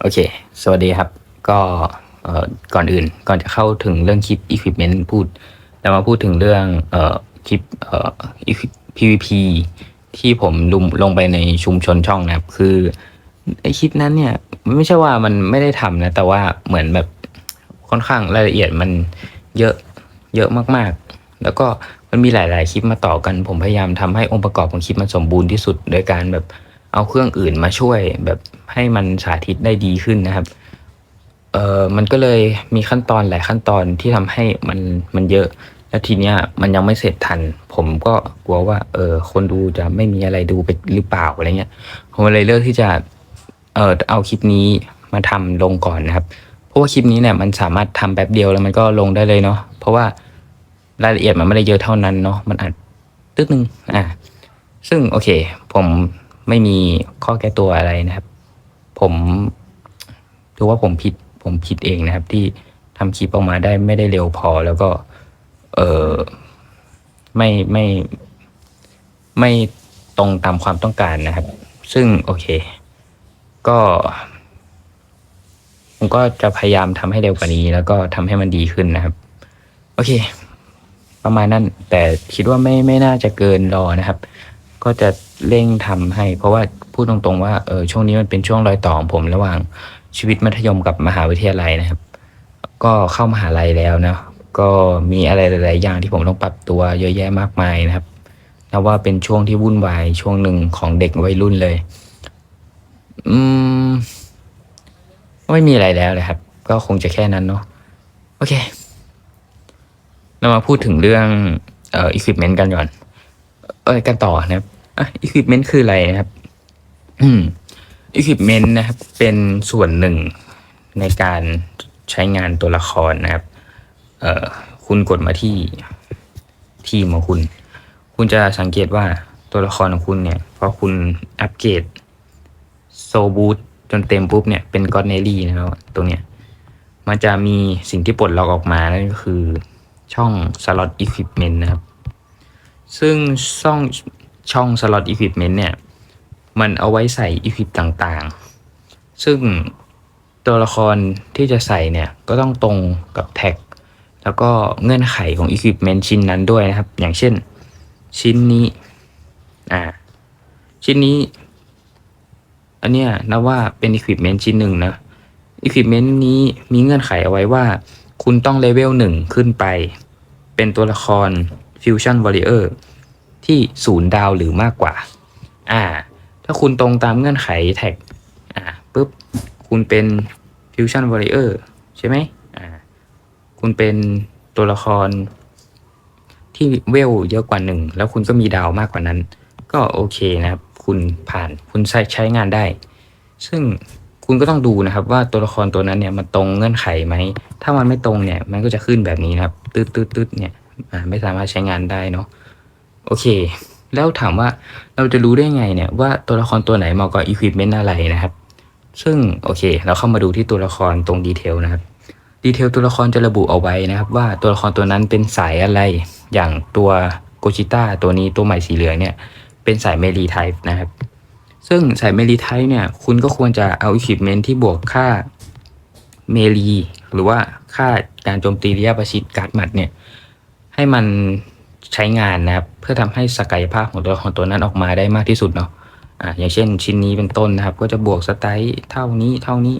โอเค สวัสดีครับ ก็ก่อนอื่น ก่อนจะเข้าถึงเรื่องคลิป equipment พูดเรามาพูดถึงเรื่องคลิป PVP ที่ผมลุมลงไปในชุมชนช่องนะครับ คือไอคลิปนั้นเนี่ย ไม่ใช่ว่ามันไม่ได้ทำนะ แต่ว่าเหมือนแบบค่อนข้างรายละเอียดมันเยอะเยอะมากๆ แล้วก็มันมีหลาย ๆ คลิปมาต่อกัน ผมพยายามทำให้องค์ประกอบของคลิปมันสมบูรณ์ที่สุด โดยการแบบ เอาเครื่องอื่นมาช่วยแบบให้มันสาธิตได้ดีขึ้นนะครับ เออมันก็เลยมีขั้นตอนหลายขั้นตอนที่ทำให้มันมันเยอะ แล้วทีเนี้ยมันยังไม่เสร็จทัน ผมก็กลัวว่า เออคนดูจะไม่มีอะไรดูไปหรือเปล่าอะไรเงี้ย ผมเลยเลือกที่จะเออเอาคลิปนี้มาทำลงก่อนนะครับ เพราะว่าคลิปนี้เนี่ยมันสามารถทำแป๊บเดียวแล้วมันก็ลงได้เลยเนาะ เพราะว่ารายละเอียดมันไม่ได้เยอะเท่านั้นเนาะ มันอาจตึ๊ดนึง อ่า ซึ่งโอเค ผม ไม่มีข้อแก้ตัวอะไรนะครับ ผมถือว่าผมผิดผมผิดเองนะครับ ที่ทำคลิปออกมาได้ไม่ได้เร็วพอ แล้วก็ เออไม่ไม่ไม่ตรงตามความต้องการนะครับ ซึ่งโอเค ก็ผมก็จะพยายามทำให้เร็วกว่านี้ แล้วก็ทำให้มันดีขึ้นนะครับ โอเค ประมาณนั้นแต่คิดว่าไม่ไม่น่าจะเกินรอนะครับ ก็จะเร่งทำให้ เพราะว่าพูดตรงๆว่าเออช่วงนี้มันเป็นช่วงรอยต่อของผมระหว่างชีวิตมัธยมกับมหาวิทยาลัยนะครับ ก็เข้ามหาลัยแล้วนะก็มีอะไรหลาย ๆ อย่างที่ผมต้องปรับตัวเยอะแยะมากมายนะครับนับว่าเป็นช่วงที่วุ่นวายช่วงหนึ่งของเด็กวัยรุ่นเลย อืม ไม่มีอะไรแล้วเลยครับ ก็คงจะแค่นั้นเนาะโอเค เรามาพูดถึงเรื่องเอ่อ equipment กันก่อน เออกันต่อนะครับ อะ equipment คืออะไรนะครับ อืม equipment นะครับ เป็นส่วนหนึ่งในการใช้งานตัวละครนะครับ เอ่อ คุณกดมาที่ทีมของคุณ คุณจะสังเกตว่าตัวละครของคุณเนี่ย พอคุณอัปเกรดโซบูตจนเต็มปุ๊บเนี่ย เป็นก็อ n เนลี่นะครับตรงเนี้ย มันจะมีสิ่งที่ปลดล็อกออกมา นั่นก็คือช่อง slot equipment นะครับ ซึ่งช่อง ช่อง slot equipment เนี่ย มันเอาไว้ใส่ equip ต่างๆ ซึ่งตัวละครที่จะใส่เนี่ย ก็ต้องตรงกับแท็ก แล้วก็เงื่อนไขของ equipment ชิ้นนั้นด้วยนะครับ อย่างเช่นชิ้นนี้ อ่า ชิ้นนี้ อันเนี้ยนับว่าเป็น equipment ชิ้นหนึ่งนะ equipment นี้มีเงื่อนไขเอาไว้ว่า คุณต้องเลเวลหนึ่งขึ้นไป เป็นตัวละคร Fusion Warrior ที่ศูนย์ดาวหรือมากกว่า อ่า ถ้าคุณตรงตามเงื่อนไขแท็ก อ่าปุ๊บ คุณเป็น Fusion Warrior ใช่ไหมอ่า คุณเป็นตัวละครที่เวลเยอะกว่าหนึ่ง แล้วคุณก็มีดาวมากกว่านั้น ก็โอเคนะครับ คุณผ่านคุณใช้ใช้งานได้ ซึ่งคุณก็ต้องดูนะครับว่าตัวละครตัวนั้นเนี่ยมันตรงเงื่อนไขไหม ถ้ามันไม่ตรงเนี่ยมันก็จะขึ้นแบบนี้นะครับ ตืดตืดตืดเนี่ยอ่าไม่สามารถใช้งานได้เนาะ โอเค แล้วถามว่าเราจะรู้ได้ไงเนี่ยว่าตัวละครตัวไหนเหมาะกับ equipment อะไรนะครับ ซึ่งโอเค เราเข้ามาดูที่ตัวละครตรงดีเทลนะครับดีเทลตัวละครจะระบุเอาไว้นะครับ ว่าตัวละครตัวนั้นเป็นสายอะไร อย่างตัวโกจิต้าตัวนี้ตัวใหม่สีเหลืองเนี่ย เป็นสายเมลีไทป์นะครับ ซึ่งสายเมลีไทป์เนี่ย คุณก็ควรจะเอา equipment ที่บวกค่าเมลีหรือว่าค่าการโจมตีระยะประชิดการ์ดหมัดเนี่ย ให้มัน ใช้งานนะครับเพื่อทำให้ศักยภาพของตัวละครตัวนั้นออกมาได้มากที่สุดเนาะอ่าอย่างเช่นชิ้นนี้เป็นต้นนะครับ ก็จะบวกสไตล์เท่านี้เท่านี้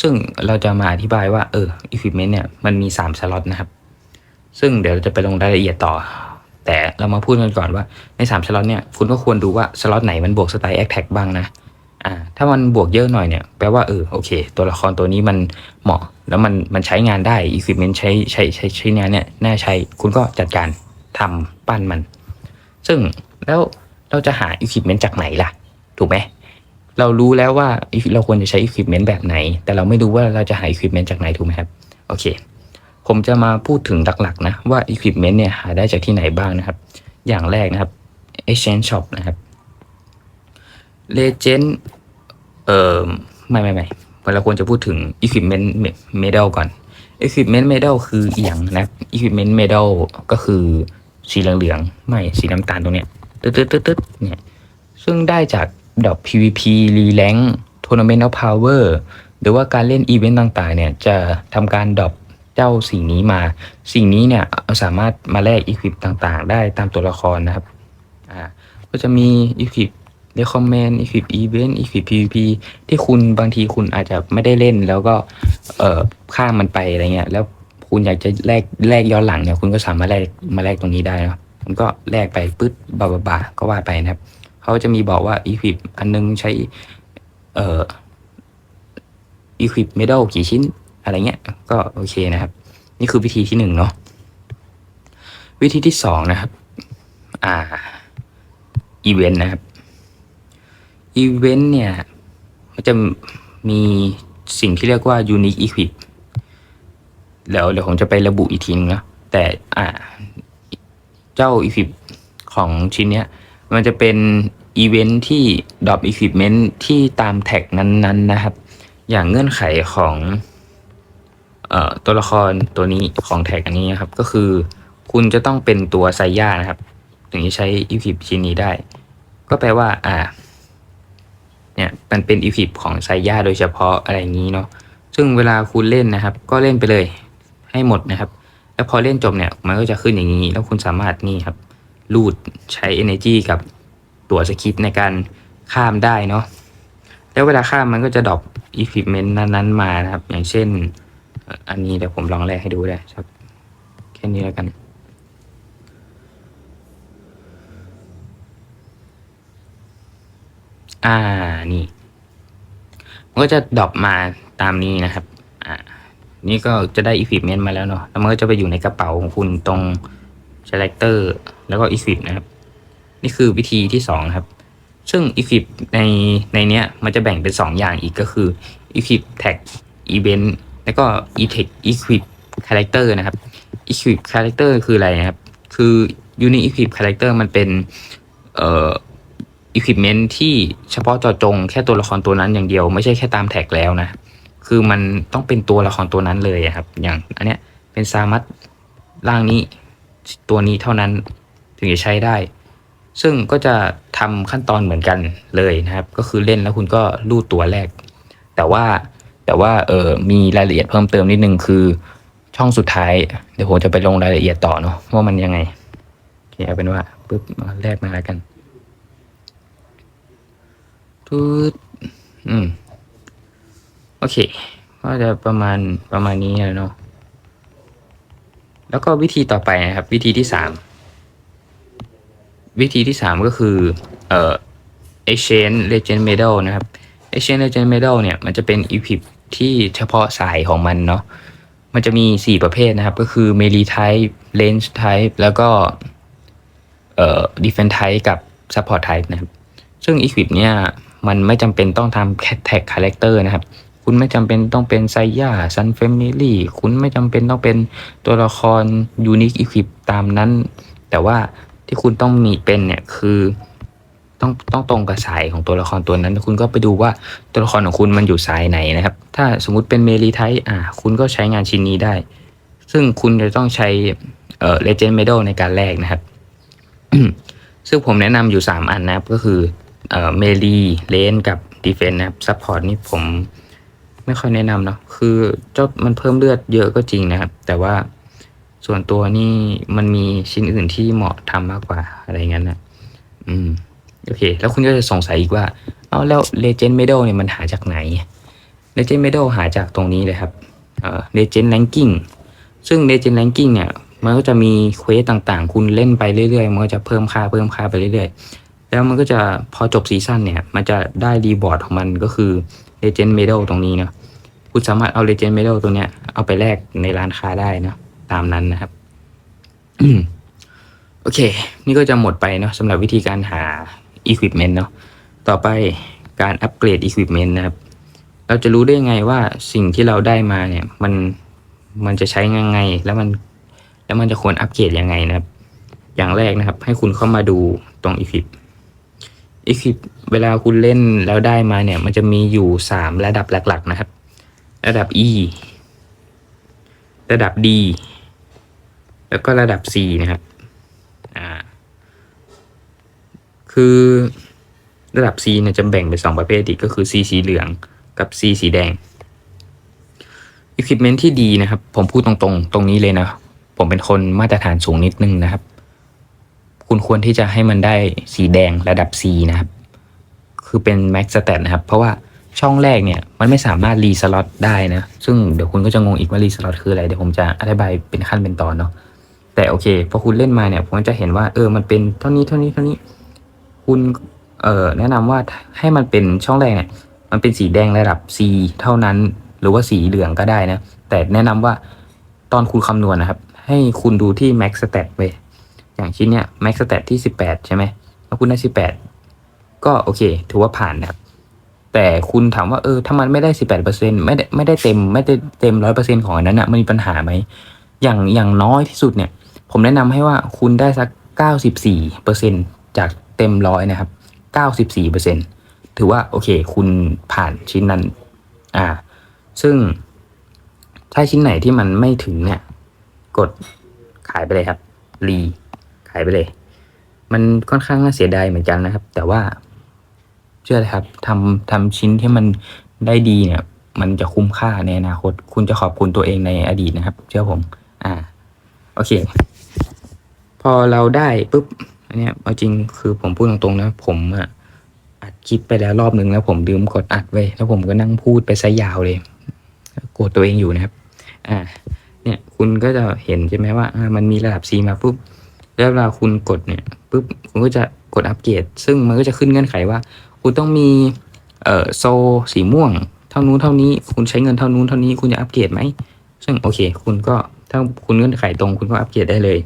ซึ่งเราจะมาอธิบายว่าเออ equipment เนี่ยมันมี 3 สล็อตนะครับ ซึ่งเดี๋ยวเราจะไปลงรายละเอียดต่อ แต่เรามาพูดกันก่อนว่าใน3สล็อตเนี่ยคุณก็ควรดูว่าสล็อตไหนมันบวกสไตล์แอคแท็กบ้างนะอ่าถ้ามันบวกเยอะหน่อยเนี่ยแปลว่าเออโอเค ตัวละครตัวนี้มันเหมาะ แล้วมันมันใช้งานได้ equipment ใช้ใช้ใช้ใช้งานเนี่ยน่าใช้คุณก็จัดการ ทำปั้นมัน ซึ่งแล้วเราจะหา equipment จากไหนล่ะ ถูกไหมเรารู้แล้วว่าเราควรจะใช้ equipment แบบไหน แต่เราไม่รู้ว่าเราจะหา equipment จากไหนถูกไหมครับโอเค ผมจะมาพูดถึงหลักๆนะว่า equipment เนี่ยหาได้จากที่ไหนบ้างนะครับ อย่างแรกนะครับ exchange shop นะครับ legend เอ่อไม่ไม่ไม่เราควรจะพูดถึง equipment medal ก่อน equipment medal คืออย่างนะ equipment medal ก็คือ สีเหลืองๆไม่สีน้ำตาลตรงเนี้ยตึ๊ดตึ๊ดตึ๊ดตึ๊ดเนี่ยซึ่งได้จากดอก PVP r e l a n k Tournament of Power หรือว่าการเล่นอีเวนต์ต่างๆเนี่ยจะทำการดรอปเจ้าสิ่งนี้มา สิ่งนี้เนี่ยสามารถมาแลกอีควิปต่างๆ ได้ตามตัวละครนะครับอ่าก็จะมีอีควิป recommend อีควิป event อีควิป PVP ที่คุณบางทีคุณอาจจะไม่ได้เล่นแล้วก็เอ่อข้ามมันไปอะไรเงี้ยแล้ว คุณอยากจะแลกแลกย้อนหลังเนี่ยคุณก็สามารถแลกมาแลกตรงนี้ได้นะมันก็แลกไปปึ๊ดบาบาบาก็ว่าไปนะครับเขาจะมีบอกว่าอีควิปอันนึงใช้เอ่อ equip medal กี่ชิ้นอะไรเงี้ยก็โอเคนะครับ นี่คือวิธีที่หนึ่งเนาะวิธีที่สองนะครับอ่าอีเวนต์นะครับอีเวนต์เนี่ยมันจะมีสิ่งที่เรียกว่า unique equip แล้วเดี๋ยวผมจะไประบุอีกทีนึงนะแต่อ่าเจ้า equip ของชิ้นเนี้ยมันจะเป็นอีเวนต์ที่ดรอป equipment ที่ตามแท็กนั้นๆนะครับ อย่างเงื่อนไขของเอ่อตัวละครตัวนี้ของแท็กอันนี้นะครับ ก็คือคุณจะต้องเป็นตัวไซย่านะครับ ถึงจะใช้อีพิปชิ้นนี้ได้ ก็แปลว่า อ่า เนี่ยมันเป็นอีพิปของไซย่าโดยเฉพาะอะไรอย่างนี้เนาะซึ่งเวลาคุณเล่นนะครับ ก็เล่นไปเลย ให้หมดนะครับ แล้วพอเล่นจบเนี่ยมันก็จะขึ้นอย่างนี้ แล้วคุณสามารถนี่ครับรูดใช้ energy กับตัวสคริปต์ในการข้ามได้เนาะแล้วเวลาข้ามมันก็จะดรอป equipment นั้นๆมานะครับ อย่างเช่น อันนี้เดี๋ยวผมลองแลกให้ดูได้ครับแค่นี้แล้วกันอ่า นี่ มันก็จะดรอปมาตามนี้นะครับ อ่า นี่ก็จะได้ equipment มาแล้วเนาะแล้วมันก็จะไปอยู่ในกระเป๋าของคุณตรง selector แล้วก็ equip นะครับ นี่คือวิธีที่สองครับ ซึ่ง equip ในในเนี้ยมันจะแบ่งเป็น 2 อย่างอีกก็คือ equip tag event แล้วก็ e-tag equip character นะครับ equip character คืออะไรนะครับ คือ unique equip character มันเป็นเอ่อ equipment ที่เฉพาะเจาะจงแค่ตัวละครตัวนั้นอย่างเดียว ไม่ใช่แค่ตามแท็กแล้วนะ คือมันต้องเป็นตัวละครตัวนั้นเลยครับ อย่างอันเนี้ยเป็นซามัตร่างนี้ตัวนี้เท่านั้นถึงจะใช้ได้ ซึ่งก็จะทำขั้นตอนเหมือนกันเลยนะครับ ก็คือเล่นแล้วคุณก็รูดตัวแรก แต่ว่าแต่ว่าเออมีรายละเอียดเพิ่มเติมนิดนึงคือช่องสุดท้ายเดี๋ยวผมจะไปลงรายละเอียดต่อเนาะว่ามันยังไงโอเคเอาเป็นว่าปุ๊บมาแรกมาแล้วกันทุดอืม โอเค ก็จะประมาณประมาณนี้นะเนาะแล้วก็วิธีต่อไปนะครับ วิธีที่สามวิธีที่สามก็คือเอ่อ exchange legend medal นะครับ exchange legend medal เนี่ยมันจะเป็น equip ที่เฉพาะสายของมันเนาะมันจะมีสี่ประเภทนะครับ ก็คือ melee type range type แล้วก็เอ่อ defense type กับ support type นะครับ ซึ่ง equip เนี่ยมันไม่จำเป็นต้องทำแท็กคาแรคเตอร์นะครับ คุณไม่จำเป็นต้องเป็นไซย่าซันเฟมิลี่คุณไม่จำเป็นต้องเป็นตัวละครยูนิคอีควิปตามนั้น แต่ว่าที่คุณต้องมีเป็นเนี่ยคือต้องต้องตรงกับสายของตัวละครตัวนั้น คุณก็ไปดูว่าตัวละครของคุณมันอยู่สายไหนนะครับ ถ้าสมมุติเป็นเมลีไทอ่าคุณก็ใช้งานชิ้นนี้ได้ ซึ่งคุณจะต้องใช้เอ่อเลเจนด์เมดัลในการแลกนะครับ ซึ่งผมแนะนำอยู่ 3 อันนะครับ ก็คือเอ่อเมลีเลนกับดีเฟนนะครับซัพพอร์ตนี่ผม ไม่ค่อยแนะนำเนาะคือเจ้ามันเพิ่มเลือดเยอะก็จริงนะครับ แต่ว่าส่วนตัวนี่มันมีชิ้นอื่นที่เหมาะทำมากกว่าอะไรเงี้ยนะอืมโอเค แล้วคุณก็จะสงสัยอีกว่า เอาแล้ว Legend Medal เนี่ยมันหาจากไหน Legend Medal หาจากตรงนี้เลยครับเอ่อ Legend Ranking ซึ่ง Legend Ranking เนี่ยมันก็จะมีเควสต่างๆ คุณเล่นไปเรื่อยๆ มันก็จะเพิ่มค่าเพิ่มค่าไปเรื่อยๆ แล้วมันก็จะพอจบซีซั่นเนี่ย มันจะได้รีบอร์ดของมันก็คือ Legend Medal ตรงนี้เนาะ คุณสามารถเอา Legend Medal ตัวเนี้ยเอาไปแลกในร้านค้าได้เนาะตามนั้นนะครับโอเค นี่ก็จะหมดไปเนาะสำหรับวิธีการหา Equipment เนาะต่อไปการอัปเกรด Equipment นะครับ เราจะรู้ได้ยังไงว่าสิ่งที่เราได้มาเนี่ย มันมันจะใช้ยังไง แล้วมัน แล้วมันจะควรอัปเกรดยังไงนะครับ อย่างแรกนะครับ ให้คุณเข้ามาดูตรง Equip Equip เวลาคุณเล่นแล้วได้มาเนี่ย มันจะมีอยู่สามระดับหลัก ๆ นะครับ ระดับ E ระดับ D แล้วก็ระดับ C นะครับอ่าคือระดับ C เนี่ยจะแบ่งเป็นสองประเภทอีกก็คือ C สีเหลืองกับ C สีแดง equipment ที่ดีนะครับ ผมพูดตรงๆ ตรงนี้เลยนะ ผมเป็นคนมาตรฐานสูงนิดนึงนะครับ คุณควรที่จะให้มันได้สีแดงระดับ C นะครับ คือเป็น max stat นะครับ เพราะว่า ช่องแรกเนี่ยมันไม่สามารถรีสล็อตได้นะ ซึ่งเดี๋ยวคุณก็จะงงอีกว่ารีสล็อตคืออะไร เดี๋ยวผมจะอธิบายเป็นขั้นเป็นตอนเนาะ แต่โอเคพอคุณเล่นมาเนี่ยผมก็จะเห็นว่าเออมันเป็นเท่านี้เท่านี้เท่านี้ คุณเอ่อแนะนำว่าให้มันเป็นช่องแรกเนี่ยมันเป็นสีแดงระดับ C เท่านั้น หรือว่าสีเหลืองก็ได้นะ แต่แนะนำว่าตอนคุณคำนวณนะครับ ให้คุณดูที่ max stat ไปอย่างชิ้นเนี้ย max stat ที่ 18 ใช่ไหมแล้วคุณได้ 18 ก็โอเค ถือว่าผ่านนะครับ แต่คุณถามว่าเออถ้ามันไม่ได้18%ไม่ได้ไม่ได้เต็มไม่ได้เต็ม100%ของอันนั้นอะมันมีปัญหาไหมอย่างอย่างน้อยที่สุดเนี่ย ผมแนะนำให้ว่าคุณได้สัก94%จากเต็มร้อยนะครับ94%ถือว่าโอเค คุณผ่านชิ้นนั้น อ่า ซึ่งถ้าชิ้นไหนที่มันไม่ถึงเนี่ย กดขายไปเลยครับรีขายไปเลย มันค่อนข้างน่าเสียดายเหมือนกันนะครับ แต่ว่า เชื่อเลยครับทำทำชิ้นที่มันได้ดีเนี่ย มันจะคุ้มค่าในอนาคต คุณจะขอบคุณตัวเองในอดีตนะครับ เชื่อผม อ่า โอเค พอเราได้ปุ๊บอันเนี้ยเอาจริงคือผมพูดตรงๆนะ ผมอะอัดคลิปไปแล้วรอบหนึ่งแล้วผมลืมกดอัดไว้แล้วผมก็นั่งพูดไปซะยาวเลยโกรธตัวเองอยู่นะครับ อ่า เนี่ย คุณก็จะเห็นใช่ไหมว่าอ่ามันมีระดับ C มาปุ๊บแล้วเวลาคุณกดเนี่ยปุ๊บคุณก็จะกดอัปเกรดซึ่งมันก็จะขึ้นเงื่อนไขว่า คุณต้องมีเอ่อโซสีม่วง เท่านู้นเท่านี้ คุณใช้เงินเท่านู้นเท่านี้คุณจะอัปเกรดไหม ซึ่งโอเค คุณก็ถ้าคุณเงื่อนไขตรงคุณก็อัปเกรดได้เลย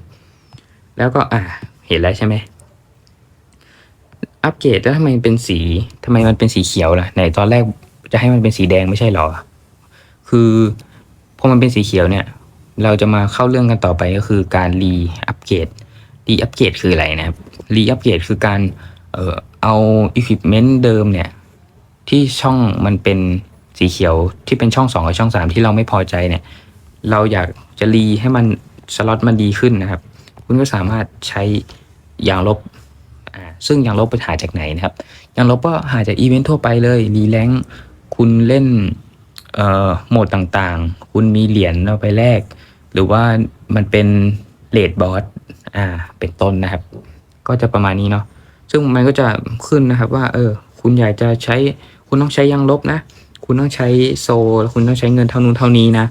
แล้วก็อ่าเห็นแล้วใช่ไหมอัปเกรดแล้วทำไมเป็นสีทำไมมันเป็นสีเขียวล่ะไหนตอนแรกจะให้มันเป็นสีแดงไม่ใช่หรอ คือพอมันเป็นสีเขียวเนี่ย เราจะมาเข้าเรื่องกันต่อไปก็คือการรีอัปเกรดรีอัปเกรดคืออะไรนะครับรีอัปเกรดคือการเอ่อ เอาอุปกรณ์เดิมเนี่ย ที่ช่องมันเป็นสีเขียวที่เป็นช่องสองกับช่องสามที่เราไม่พอใจเนี่ย เราอยากจะรีให้มันสล็อตมันดีขึ้นนะครับ คุณก็สามารถใช้ยางลบซึ่งยางลบไปหาจากไหนนะครับยางลบก็หาจากอีเวนต์ทั่วไปเลยรีแลงคุณเล่นโหมดต่างๆ คุณมีเหรียญเอาไปแลกหรือว่ามันเป็นเลดบอสอ่าเป็นต้นนะครับ ก็จะประมาณนี้เนาะ ซึ่งมันก็จะขึ้นนะครับว่า เออ คุณอยากจะใช้ คุณต้องใช้ยางลบนะ คุณต้องใช้โซลคุณต้องใช้เงินเท่านู้นเท่านี้นะ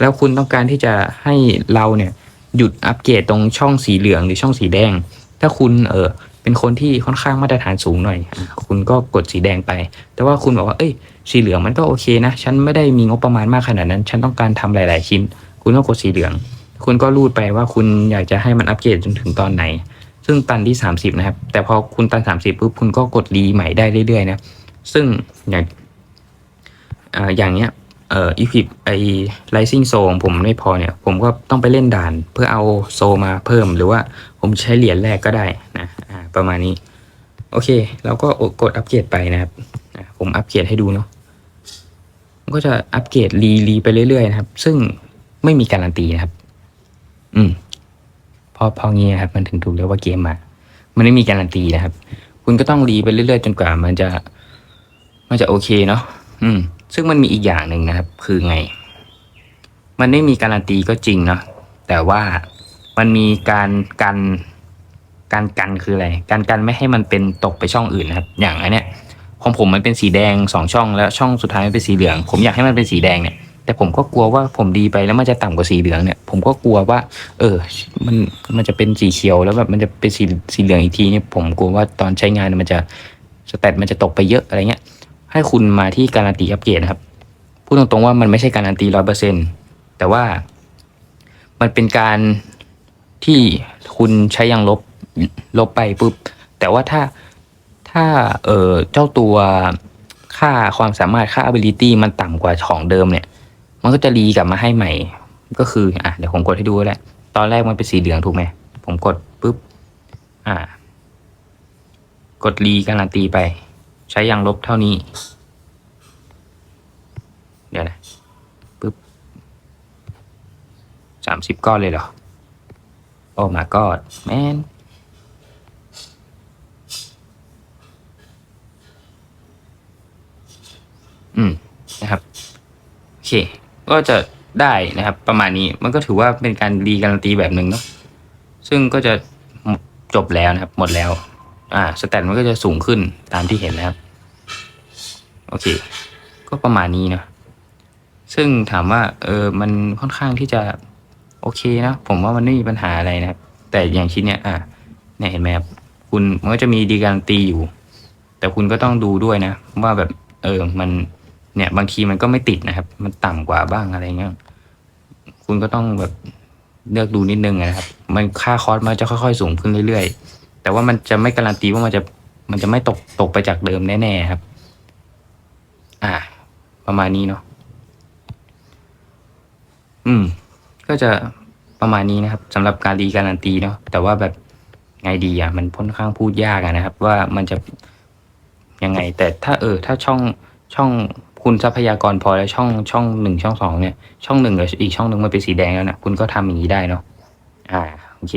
แล้วคุณต้องการที่จะให้เราเนี่ยหยุดอัปเกรดตรงช่องสีเหลืองหรือช่องสีแดง ถ้าคุณเออเป็นคนที่ค่อนข้างมาตรฐานสูงหน่อย คุณก็กดสีแดงไป แต่ว่าคุณบอกว่า เอ้ย สีเหลืองมันก็โอเคนะ ฉันไม่ได้มีงบประมาณมากขนาดนั้น ฉันต้องการทำหลาย ๆ ชิ้น คุณก็กดสีเหลือง คุณก็รูดไปว่าคุณอยากจะให้มันอัปเกรดจนถึงตอนไหน ซึ่งตันที่ 30 นะครับ แต่พอคุณตัน 30ปุ๊บคุณก็กดรีใหม่ได้เรื่อยๆนะซึ่งอย่างอย่างเนี้ยเอ่ออีพิไอไลซิ่งโซของผมไม่พอเนี่ย ผมก็ต้องไปเล่นด่านเพื่อเอาโซมาเพิ่ม หรือว่าผมใช้เหรียญแรกก็ได้นะประมาณนี้ โอเคเราก็กดอัปเกรดไปนะครับผมอัปเกรดให้ดูเนาะก็จะอัปเกรดรีรีไปเรื่อยๆนะครับ ซึ่งไม่มีการันตีนะครับ อืม อพองี้นะครับมันถึงถูกเรียกว่าเกมมา มันไม่มีการันตีนะครับ คุณก็ต้องรีไปเรื่อยๆ จนกว่า มันจะ มันจะโอเคเนาะอืม ซึ่งมันมีอีกอย่างหนึ่งนะครับ คือไง มันไม่มีการันตีก็จริงเนาะแต่ว่ามันมีการกันการกันคืออะไร การกันไม่ให้มันเป็นตกไปช่องอื่นนะครับ อย่างอันเนี้ยของผมมันเป็นสีแดงสองช่องแล้วช่องสุดท้ายมันเป็นสีเหลือง ผมอยากให้มันเป็นสีแดงเนี่ย แต่ผมก็กลัวว่าผมดีไปแล้วมันจะต่ำกว่าสีเหลืองเนี่ย ผมก็กลัวว่า เออ มันมันจะเป็นสีเขียวแล้วแบบมันจะเป็นสีสีเหลืองอีกทีเนี่ยผมกลัวว่าตอนใช้งานมันจะสเตตมันจะตกไปเยอะอะไรเงี้ย ให้คุณมาที่การันตีอัปเกรดนะครับพูดตรงๆว่ามันไม่ใช่การันตีร้อยเปอร์เซ็นแต่ว่ามันเป็นการที่คุณใช้ยางลบลบไปปุ๊บแต่ว่าถ้าถ้าเออเจ้าตัวค่าความสามารถค่า ability มันต่ำกว่าของเดิมเนี่ย มันก็จะรีกลับมาให้ใหม่ ก็คืออะเดี๋ยวผมกดให้ดูก็ได้ตอนแรกมันเป็นสีเหลืองถูกไหมผมกดปุ๊บอ่า กดรีการันตีไป ใช้ยางลบเท่านี้ เดี๋ยวนะปุ๊บสามสิบก้อนเลยเหรอโอ้มาก็แมนอืม นะครับ โอเค ก็จะได้นะครับ ประมาณนี้มันก็ถือว่าเป็นการรีการันตีแบบหนึ่งเนาะซึ่งก็จะจบแล้วนะครับ หมดแล้ว อ่าสแตทมันก็จะสูงขึ้นตามที่เห็นนะครับ โอเค ก็ประมาณนี้เนาะซึ่งถามว่าเออมันค่อนข้างที่จะโอเคนะผมว่ามันไม่มีปัญหาอะไรนะครับ แต่อย่างชิ้นเนี้ยอะเนี่ยเห็นไหมครับคุณมันก็จะมีดีการันตีอยู่ แต่คุณก็ต้องดูด้วยนะ ว่าแบบเออมัน เนี่ยบางทีมันก็ไม่ติดนะครับ มันต่ำกว่าบ้างอะไรเงี้ยคุณก็ต้องแบบเลือกดูนิดนึงนะครับ มันค่าคอร์สมันจะค่อยๆ สูงขึ้นเรื่อยๆ แต่ว่ามันจะไม่การันตีว่ามันจะมันจะไม่ตกตกไปจากเดิมแน่ๆครับ อ่า ประมาณนี้เนาะอืม ก็จะประมาณนี้นะครับสำหรับการรีการันตีเนาะแต่ว่าแบบไงดีอะ มันค่อนข้างพูดยากะนะครับ ว่ามันจะยังไง แต่ถ้าเออ ถ้าช่องช่อง คุณทรัพยากรพอแล้วช่องช่องหนึ่งช่องสองเนี่ยช่องหนึ่งกับอีกช่องหนึ่งมันเป็นสีแดงแล้วนะคุณก็ทำอย่างนี้ได้เนาะอ่าโอเค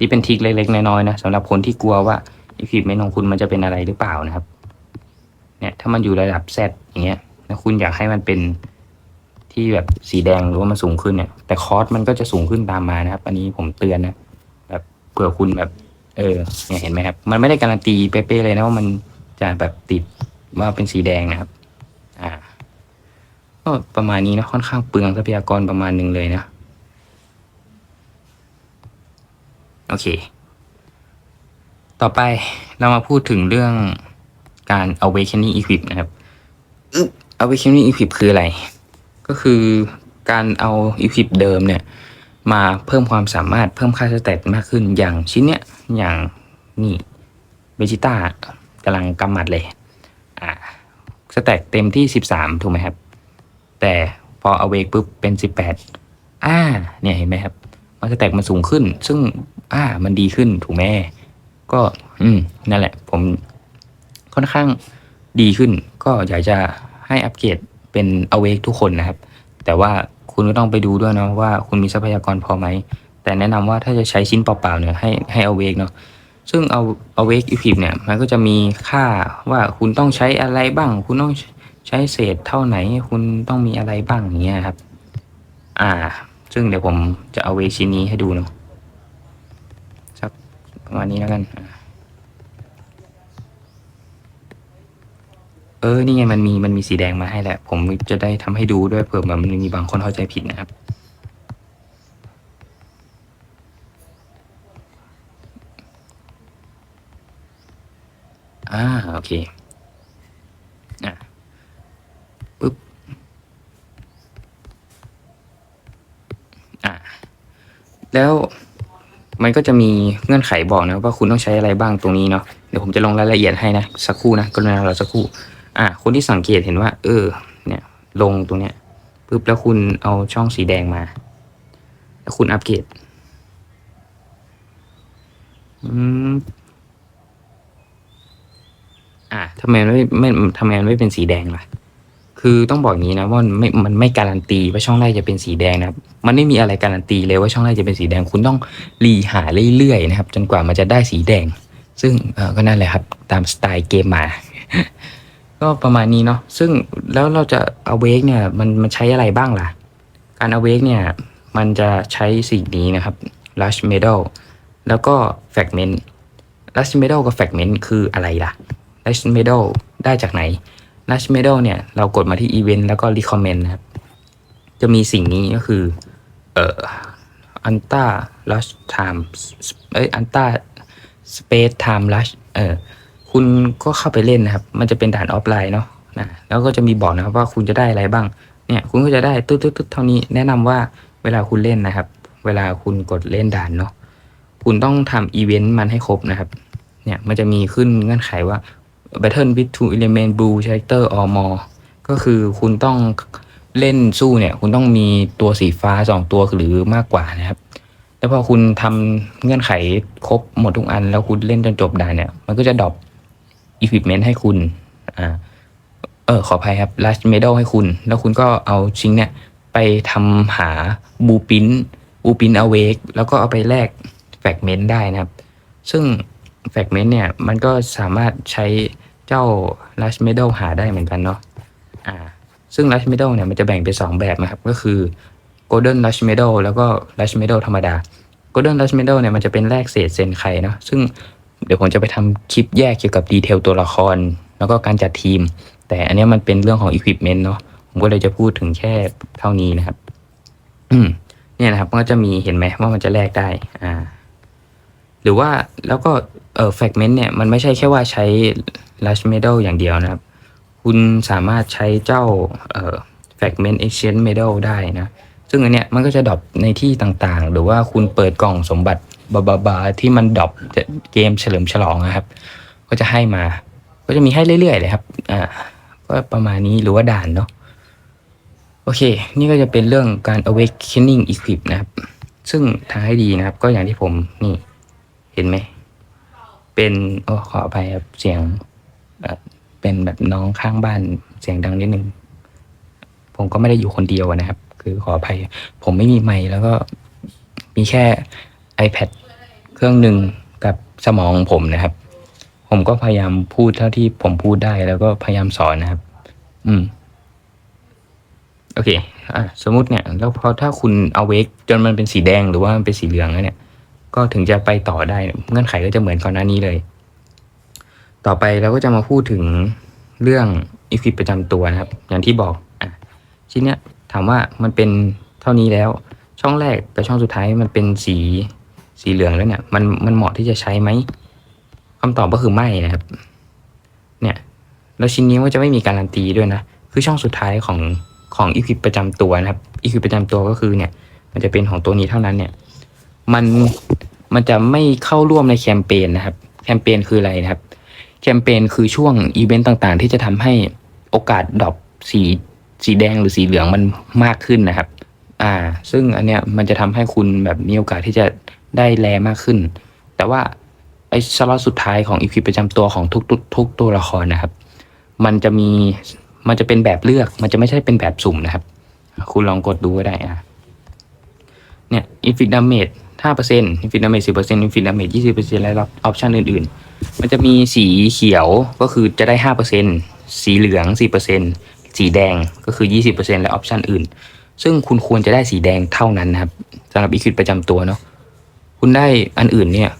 นี่เป็นทิคเล็กๆน้อยๆนะสำหรับคนที่กลัวว่าอีพีเมนของคุณมันจะเป็นอะไรหรือเปล่านะครับ เนี่ยถ้ามันอยู่ระดับ Z อย่างเงี้ยแล้วคุณอยากให้มันเป็นที่แบบสีแดงหรือว่ามันสูงขึ้นเนี่ย แต่คอร์สมันก็จะสูงขึ้นตามมานะครับ อันนี้ผมเตือนนะแบบเผื่อคุณแบบ เออเนี่ยเห็นไหมครับ มันไม่ได้การันตีเป๊ะๆเลยนะว่ามันจะแบบติดว่าเป็นสีแดงนะครับ อ่า ก็ประมาณนี้นะค่อนข้างเปลืองทรัพยากรประมาณหนึ่งเลยนะ โอเค ต่อไปเรามาพูดถึงเรื่องการ awakening equip นะครับอึ๊บ awakening equip คืออะไร ก็คือการเอา equip เดิมเนี่ย มาเพิ่มความสามารถเพิ่มค่าสเตตมากขึ้นอย่างชิ้นเนี้ย อย่างนี่เบจิต้ากำลังกำหมัดเลย อ่า สแต็กเต็มที่ 13 ถูกไหมครับ แต่พอเอาเวกปุ๊บเป็น 18 อ่า เนี่ยเห็นไหมครับ มันสแต็กมันสูงขึ้น ซึ่ง อ่า มันดีขึ้นถูกไหมก็ อืม นั่นแหละ ผมค่อนข้างดีขึ้น ก็อยากจะให้อัปเกรดเป็นเอาเวกทุกคนนะครับ แต่ว่าคุณก็ต้องไปดูด้วยเนาะว่าคุณมีทรัพยากรพอไหม แต่แนะนำว่าถ้าจะใช้ชิ้นเปล่าๆเนี่ยให้ให้เอาเวกเนาะ ซึ่งเอาเอาเวกอีพิบเนี่ยมันก็จะมีค่าว่าคุณต้องใช้อะไรบ้าง คุณต้องใช้เศษเท่าไหน คุณต้องมีอะไรบ้างอย่างเงี้ยครับ อ่า ซึ่งเดี๋ยวผมจะเอาเวกชิ้นนี้ให้ดูเนาะสักประมาณนี้แล้วกัน เออ นี่ไงมันมีมันมีสีแดงมาให้แหละ ผมจะได้ทำให้ดูด้วยเผื่อมันมีบางคนเข้าใจผิดนะครับ อ่าโอเคอะปึ๊บอะแล้วมันก็จะมีเงื่อนไขบอกนะว่าคุณต้องใช้อะไรบ้างตรงนี้เนาะเดี๋ยวผมจะลงรายละเอียดให้นะ สักครู่นะกรุณาเราสักครู่ อะคนที่สังเกตเห็นว่า เออ เนี่ย ลงตรงเนี้ยปึ๊บแล้วคุณเอาช่องสีแดงมา แล้วคุณอัปเกรดอืม อะทำไมมันไม่ไม่ทำไมมันไม่เป็นสีแดงล่ะ คือต้องบอกอย่างนี้นะว่ามันไม่มันไม่การันตีว่าช่องแรกจะเป็นสีแดงนะครับ มันไม่มีอะไรการันตีเลยว่าช่องแรกจะเป็นสีแดง คุณต้องรีหาเรื่อยๆนะครับ จนกว่ามันจะได้สีแดง ซึ่งเออก็นั่นแหละครับ ตามสไตล์เกมมาก็ประมาณนี้เนาะ ซึ่งแล้วเราจะเอาเวกเนี่ยมันมันใช้อะไรบ้างล่ะ การเอาเวกเนี่ยมันจะใช้สิ่งนี้นะครับ Rush Medal แล้วก็ Fragment Rush Medal กับ Fragment คืออะไรล่ะ Rush Medal ได้จากไหน Rush Medal เนี่ยเรากดมาที่ Event แล้วก็ Recommend นะครับ จะมีสิ่งนี้ก็คือ เอ่อ Anta Rush Time เอ้ย Anta Space Time Rush เออคุณก็เข้าไปเล่นนะครับ มันจะเป็นด่านออฟไลน์เนาะนะแล้วก็จะมีบอกนะครับว่าคุณจะได้อะไรบ้าง เนี่ยคุณก็จะได้ตึ๊ดตึ๊ดตึ๊ดเท่านี้แนะนำว่าเวลาคุณเล่นนะครับ เวลาคุณกดเล่นด่านเนาะคุณต้องทำอีเวนต์มันให้ครบนะครับ เนี่ยมันจะมีขึ้นเงื่อนไขว่า Battle with two element blue character or more ก็คือคุณต้องเล่นสู้เนี่ย คุณต้องมีตัวสีฟ้าสองตัวหรือมากกว่านะครับ แล้วพอคุณทำเงื่อนไขครบหมดทุกอัน แล้วคุณเล่นจนจบด่านเนี่ย มันก็จะดรอป equipment ให้คุณ อ่า เออขออภัยครับ last medal ให้คุณ แล้วคุณก็เอาชิ้นเนี่ย ไปทำหาบูปินบูปินอเวกแล้วก็เอาไปแลกแฟกเมนต์ได้นะครับ ซึ่ง แฟกเมนต์เนี่ย มันก็สามารถใช้เจ้า last medal หาได้เหมือนกันเนาะอ่าซึ่ง last medal เนี่ยมันจะแบ่งเป็นสองแบบนะครับ ก็คือ Golden Rush Medal แล้วก็ Rush Medal ธรรมดา Golden Rush Medal เนี่ยมันจะเป็นแลกเศษเซนไคเนาะซึ่งเดี๋ยวผมจะไปทำคลิปแยกเกี่ยวกับดีเทลตัวละคร แล้วก็การจัดทีม แต่อันนี้มันเป็นเรื่องของ Equipment เนาะผมก็เลยจะพูดถึงแค่เท่านี้นะครับเนี่ยนะครับก็จะมีเห็นไหมว่ามันจะแลกได้ อ่า หรือว่าแล้วก็เอ่อแฟกเมนต์เนี่ยมันไม่ใช่แค่ว่าใช้ Rush Medal อย่างเดียวนะครับ คุณสามารถใช้เจ้าเอ่อ Fragment Exchange Medal ได้นะ ซึ่งอันเนี้ยมันก็จะดรอปในที่ต่างๆ หรือว่าคุณเปิดกล่องสมบัติบาบาบาที่มันดรอปเกมเฉลิมฉลองนะครับ ก็จะให้มา ก็จะมีให้เรื่อยๆเลยครับ อ่า ก็ประมาณนี้หรือว่าด่านเนาะ โอเค นี่ก็จะเป็นเรื่องการ awakening equip นะครับ ซึ่งทางให้ดีนะครับ ก็อย่างที่ผมนี่ เห็นไหม เป็นโอ้ขออภัยครับเสียงเป็นแบบน้องข้างบ้านเสียงดังนิดนึง ผมก็ไม่ได้อยู่คนเดียวนะครับ คือขออภัย ผมไม่มีไมค์แล้วก็มีแค่ iPad เครื่องหนึ่งกับสมองของผมนะครับ ผมก็พยายามพูดเท่าที่ผมพูดได้แล้วก็พยายามสอนนะครับ อืม โอเค อะ สมมติเนี่ย แล้วพอถ้าคุณเอาเวกจนมันเป็นสีแดงหรือว่ามันเป็นสีเหลืองแล้วเนี่ย ก็ถึงจะไปต่อได้เงื่อนไขก็จะเหมือนก่อนหน้านี้เลย ต่อไปเราก็จะมาพูดถึงเรื่องอีควิปประจำตัวนะครับ อย่างที่บอกอะชิ้นเนี้ยถามว่ามันเป็นเท่านี้แล้ว ช่องแรกกับช่องสุดท้ายมันเป็นสีสีเหลืองแล้วเนี่ยมันมันเหมาะที่จะใช้ไหมคำตอบก็คือไม่นะครับ เนี่ยแล้วชิ้นนี้ก็จะไม่มีการันตีด้วยนะ คือช่องสุดท้ายของของอีควิปประจำตัวนะครับอีควิปประจำตัวก็คือเนี่ย มันจะเป็นของตัวนี้เท่านั้นเนี่ย มัน มันจะไม่เข้าร่วมในแคมเปญนะครับ แคมเปญคืออะไรนะครับ แคมเปญคือช่วงอีเวนต์ต่างๆ ที่จะทำให้โอกาสดรอปสีสีแดงหรือสีเหลืองมันมากขึ้นนะครับ อ่า ซึ่งอันเนี้ยมันจะทำให้คุณแบบมีโอกาสที่จะได้แลมากขึ้น แต่ว่าไอ้สล็อตสุดท้ายของอีพีประจำตัวของทุกๆทุกตัวละครนะครับ มันจะมี มันจะเป็นแบบเลือก มันจะไม่ใช่เป็นแบบสุ่มนะครับ คุณลองกดดูก็ได้อะ เนี่ยอินฟิ d ดาเมจ ห้าเปอร์เซ็นต์อินฟิ d ดาเมจสิบเปอร์เซ็นต์อินฟิ d ดาเมจยี่สิบเปอร์เซ็นต์และออปชันอื่นๆ มันจะมีสีเขียวก็คือจะได้ห้าเปอร์เซ็นต์สีเหลืองสี่เปอร์เซ็นต์สีแดงก็คือยี่สิบเปอร์เซ็นต์และออปชันอื่น ซึ่งคุณควรจะได้สีแดงเท่านั้นนะครับสำหรับอีควิดประจำตัวเนาะคุณได้อันอื่นเนี่ย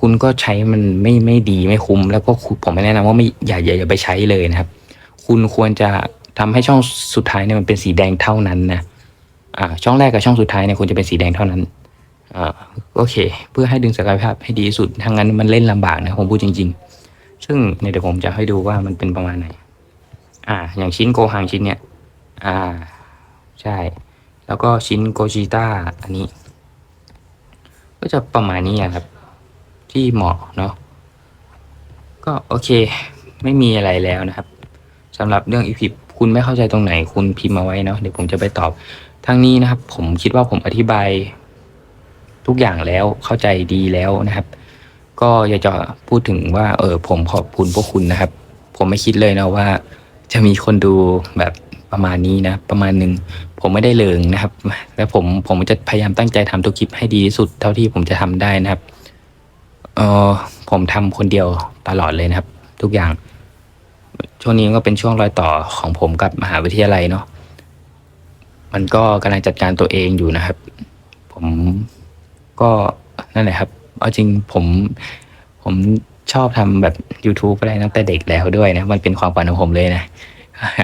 คุณก็ใช้มันไม่ไม่ดีไม่คุ้ม แล้วก็ผมไม่แนะนำว่าไม่อย่าอย่าอย่าไปใช้เลยนะครับ คุณควรจะทำให้ช่องสุดท้ายเนี่ยมันเป็นสีแดงเท่านั้นนะอ่าช่องแรกกับช่องสุดท้ายเนี่ยควรจะเป็นสีแดงเท่านั้น โอเค เพื่อให้ดึงศักยภาพให้ดีที่สุดทางนั้นมันเล่นลำบากนะผมพูดจริง ๆ ซึ่งเนี่ยเดี๋ยวผมจะให้ดูว่ามันเป็นประมาณไหน อ่า อย่างชิ้นโกหังชิ้นเนี่ยอ่า ใช่ แล้วก็ชิ้นโกจิต้าอันนี้ ก็จะประมาณนี้อะครับ ที่เหมาะเนาะก็โอเค ไม่มีอะไรแล้วนะครับสำหรับเรื่องอีพิคุณไม่เข้าใจตรงไหนคุณพิมพ์มาไว้เนาะเดี๋ยวผมจะไปตอบทางนี้นะครับ ผมคิดว่าผมอธิบาย ทุกอย่างแล้วเข้าใจดีแล้วนะครับ ก็อยากจะพูดถึงว่า เออผมขอบคุณพวกคุณนะครับ ผมไม่คิดเลยนะว่า จะมีคนดูแบบประมาณนี้นะ ประมาณหนึ่งผมไม่ได้เลิงนะครับ และผมผมจะพยายามตั้งใจทำทุกคลิปให้ดีที่สุดเท่าที่ผมจะทำได้นะครับเออผมทำคนเดียวตลอดเลยนะครับ ทุกอย่าง ช่วงนี้ก็เป็นช่วงรอยต่อของผมกับมหาวิทยาลัยเนาะมันก็กำลังจัดการตัวเองอยู่นะครับ ผม ก็นั่นแหละครับ เอาจริงผมผมชอบทำแบบ YouTube อะไรตั้งแต่เด็กแล้วด้วยนะ มันเป็นความฝันของผมเลยนะ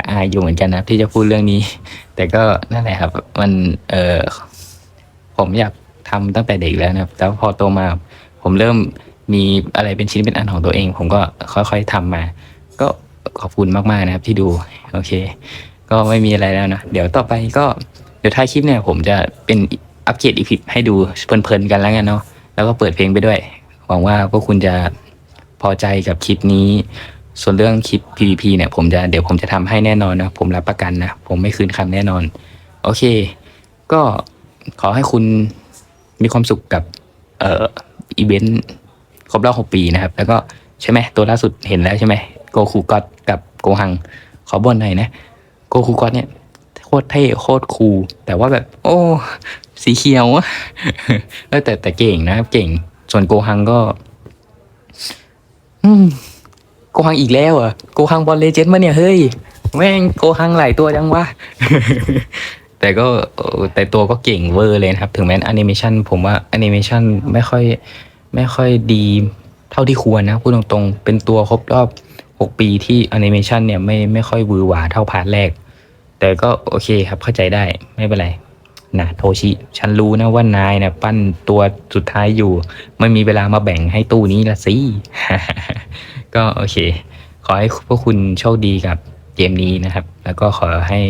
อายอยู่เหมือนกันนะที่จะพูดเรื่องนี้ แต่ก็นั่นแหละครับ มันเออผมอยากทำตั้งแต่เด็กแล้วนะครับ แล้วพอโตมา ผมเริ่มมีอะไรเป็นชิ้นเป็นอันของตัวเอง ผมก็ค่อยๆทำมา ก็ขอบคุณมากๆนะครับที่ดู โอเค ก็ไม่มีอะไรแล้วนะ เดี๋ยวต่อไปก็เดี๋ยวท้ายคลิปเนี่ย ผมจะเป็น อัปเกรดอีพิให้ดูเพลินๆกันแล้วกันเนาะแล้วก็เปิดเพลงไปด้วย หวังว่าพวกคุณจะพอใจกับคลิปนี้ ส่วนเรื่องคลิป PVP เนี่ยผมจะเดี๋ยวผมจะทำให้แน่นอนนะ ผมรับประกันนะ ผมไม่คืนคำแน่นอน โอเค ก็ขอให้คุณมีความสุขกับเอ่ออีเวนต์ครบรอบหกปีนะครับ แล้วก็ใช่ไหมตัวล่าสุดเห็นแล้วใช่ไหมโกคูก็อตกับโกหัง ขอบนหน่อยนะ โกคูก็อตเนี่ยโคตรเท่โคตรคูลแต่ว่าแบบ โอ้ สีเขียวอะแล้วแต่แต่เก่งนะครับเก่ง ส่วนโกหังก็อโกหังอีกแล้วอะโกหังบอลเลเจนด์มาเนี่ยเฮ้ยแม่งโกหังหลายตัวจังวะแต่ก็แต่ตัวก็เก่งเวอร์เลยนะครับ ถึงแม้แอนิเมชันผมว่าแอนิเมชันไม่ค่อยไม่ค่อยดีเท่าที่ควรนะพูดตรงๆ เป็นตัวครบรอบ 6 ปีที่แอนิเมชันเนี่ยไม่ไม่ค่อยวือหวาเท่าพาร์ทแรก แต่ก็โอเคครับเข้าใจได้ไม่เป็นไร นะโทชิ ฉันรู้นะว่านายนะปั้นตัวสุดท้ายอยู่ ไม่มีเวลามาแบ่งให้ตู้นี้ละสิ ก็โอเค ขอให้พวกคุณโชคดีกับเกมนี้นะครับ แล้วก็ขอให้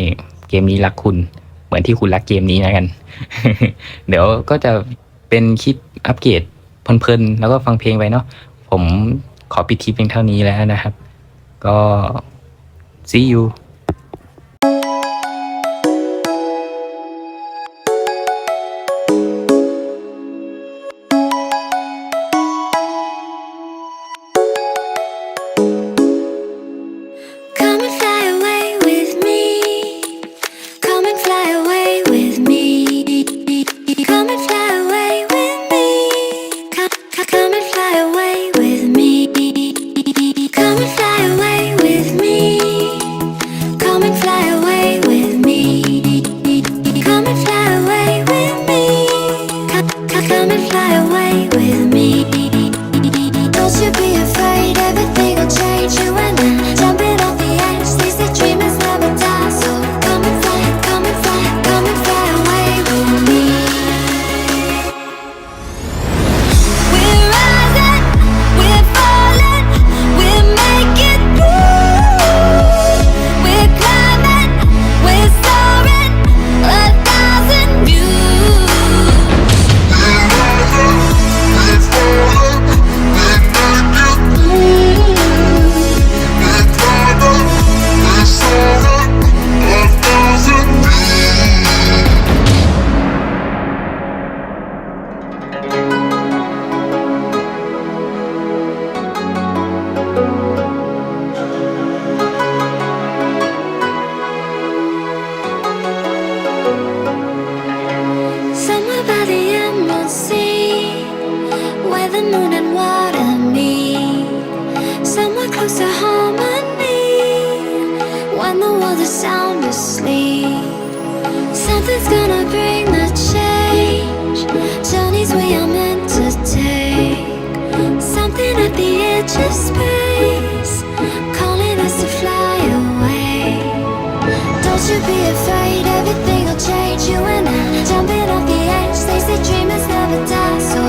เกมนี้รักคุณ เหมือนที่คุณรักเกมนี้นะกัน เดี๋ยวก็จะเป็นคลิปอัปเกรดเพลินๆ แล้วก็ฟังเพลงไปเนาะ ผมขอปิดคลิปเพียงเท่านี้แล้วนะครับ ก็ see you everything will change. You and I jumping off the edge. They say dreamers never die. So